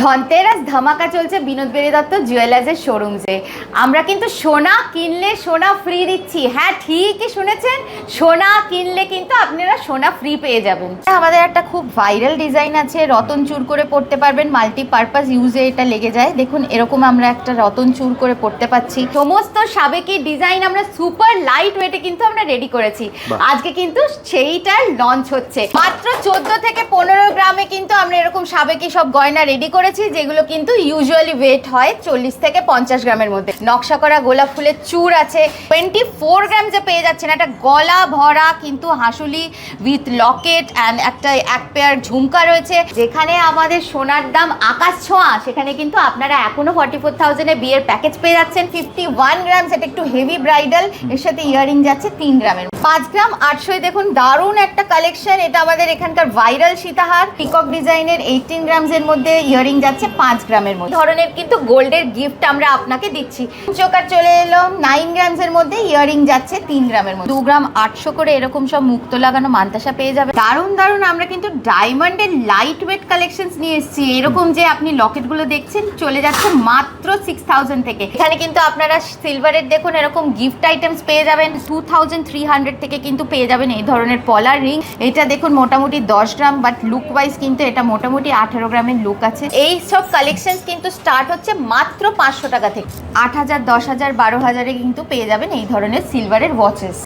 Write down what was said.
ধনতেরাস ধামাকা চলছে বিনোদ বেরি দত্ত জুয়েলার্সের শোরুমসে। আমরা কিন্তু সোনা কিনলে সোনা ফ্রি দিচ্ছি। হ্যাঁ ঠিকই শুনেছেন সোনা কিনলে কিন্তু আপনারা সোনা ফ্রি পেয়ে যাবেন। আমাদের একটা খুব ভাইরাল ডিজাইন আছে রতন চুর করে পড়তে পারবেন মাল্টিপারপাস ইউজে এটা লেগে যায়। দেখুন এরকম আমরা একটা রতন চুর করে পড়তে পাচ্ছি সমস্ত সাবেকি ডিজাইন আমরা সুপার লাইট ওয়েটে কিন্তু আমরা রেডি করেছি। আজকে কিন্তু সেইটার লঞ্চ হচ্ছে। মাত্র চোদ্দ থেকে পনেরো গ্রামে কিন্তু আমরা এরকম সাবেকি সব গয়না রেডি করেছি, যেগুলো কিন্তু ইউজুয়ালি ওয়েট হয় চল্লিশ থেকে পঞ্চাশ গ্রামের মধ্যে। নকশা করা গোলাপ ফুলের চূড় আছে। টোয়েন্টি ফোর গ্রাম যে পেয়ে যাচ্ছেন, একটা গলা ভরা কিন্তু হাসুলি উইথ লকেট অ্যান্ড একটা এক পেয়ার ঝুমকা রয়েছে। যেখানে আমাদের সোনার দাম আকাশ ছোঁয়া, সেখানে কিন্তু আপনারা এখনও ফর্টি ফোর থাউজেন্ডে বিয়ের প্যাকেজ পেয়ে যাচ্ছেন। ফিফটি ওয়ান গ্রাম সেটা একটু হেভি ব্রাইডাল এর সাথে ইয়ারিং যাচ্ছে তিন গ্রামের পাঁচ গ্রাম আটশোয় দেখুন, দারুণ একটা কালেকশন এটা আমাদের এখানকার ভাইরাল সীতাহার। পিকক ডিজাইনের এইটিন গ্রামস এর মধ্যে ইয়ারিং যাচ্ছে পাঁচ গ্রামের মধ্যে। ধরনের কিন্তু গোল্ডের গিফট আমরা আপনাকে দিচ্ছি। চোকার চলে এলো নাইন গ্রামস এর মধ্যে ইয়ারিং যাচ্ছে তিন গ্রামের মধ্যে। দু গ্রাম আটশো করে এরকম সব মুক্ত লাগানো মান্তাসা পেয়ে যাবে। দারুণ দারুণ, আমরা কিন্তু ডায়মন্ডের লাইট ওয়েট কালেকশনস নিয়ে এসেছি। এরকম যে আপনি লকেটগুলো দেখছেন, চলে যাচ্ছে মাত্র সিক্স থাউজেন্ড থেকে। এখানে কিন্তু আপনারা সিলভারের দেখুন, এরকম গিফট আইটেমস পেয়ে যাবেন। টু থাউজেন্ড থ্রি হান্ড্রেড থেকে কিন্তু পেয়ে যাবেন এই ধরনের পলার রিং এটা দেখুন, মোটামুটি দশ গ্রাম বাট লুক ওয়াইজ কিন্তু এটা মোটামুটি আঠেরো গ্রামের লুক আছে। এই সব কালেকশন কিন্তু স্টার্ট হচ্ছে মাত্র পাঁচশো টাকা থেকে। আট হাজার, দশ হাজার, বারো হাজারে কিন্তু পেয়ে যাবেন এই ধরনের সিলভারের ওয়াচেস